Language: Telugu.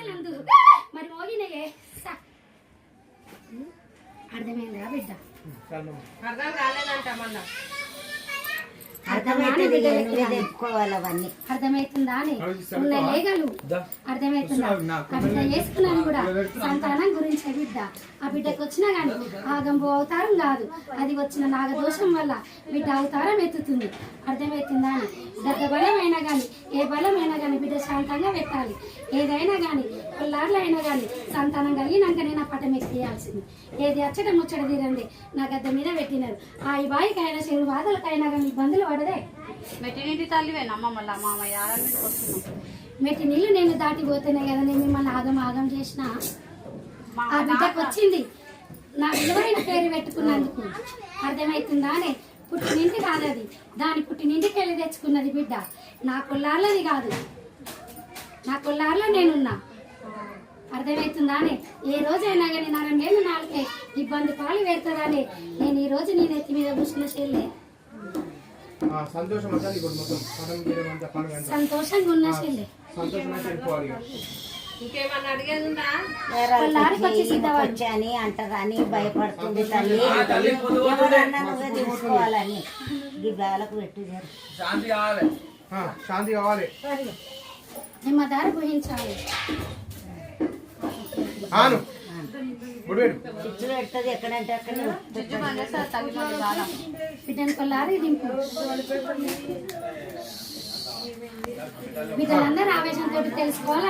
పాటలు అందు మరి మోగినయే సా. అర్థమైందా బిడ్డ. అర్థం కాలేదంట మళ్ళా ఉన్న లేగలు. కూడా. సంతానం గురించి బిడ్డ. ఆ బిడ్డకు వచ్చినా గాని ఆగంబు అవతారం కాదు. అది వచ్చిన నాగదోషం వల్ల బిడ్డ అవతారం ఎత్తుతుంది. అర్థమవుతుందా అని? గత బలమైనా కానీ ఏ బలమైనా కానీ బిడ్డ శాంతంగా పెట్టాలి ఏదైనా కానీ పిల్లార్లు అయినా కానీ సంతానం కలిగినాకనే నా పటం ఎక్కియాల్సింది. ఏది అచ్చట ముచ్చట తీరండి. నా గద్ద మీద పెట్టినారు. ఆ ఈ బాయికైనా చెడు బాధలకైనా కానీ ఇబ్బందులు పడదే. మెట్టినింటి తల్లివేనమ్మ మళ్ళా? మామయ్య మెట్టి నీళ్ళు నేను దాటిపోతేనే కదా నేను మిమ్మల్ని ఆగం ఆగం చేసిన? ఆ బిడ్డకు వచ్చింది. నా విలువైన పేరు పెట్టుకున్నందుకు. అర్థమవుతుందానే పుట్టినింటి కాదు అది దాని పుట్టినింటికి వెళ్ళి తెచ్చుకున్నది బిడ్డ. నా కొల్లార్లది కాదు. నా కొల్లార్లో నేనున్నా. అర్థమవుతుందానే ఏ రోజైనా కానీ నా రెండేళ్ళు నాలుగే ఇబ్బంది పాలు పెడతాదానే నేను ఈ రోజు నీ నెత్తి మీద కూర్చున్న చెల్లె సంతోషంగా ఉన్న చెల్లె సంతోషం అయితే వెళ్ళిపోవాలి ఇక. ఇంకేమన్నా అడిగేది ఉందా కొల్లారికి వచ్చి సిద్ధవాడు వచ్చి అని అంటారని భయపడుతుంది తల్లి. ఎవరన్నా నువ్వే తీసుకోవాలని. ఈ బేలకు పెట్టు శాంతి కావాలి. ఆను. గుడివేడు చిచ్చు పెడుతుంది ఎక్కడంటే అక్కడ. బిడ్డను కొల్లారి దింపు. బిడ్డలందరూ ఆవేశంతో తెలుసుకోవాలి.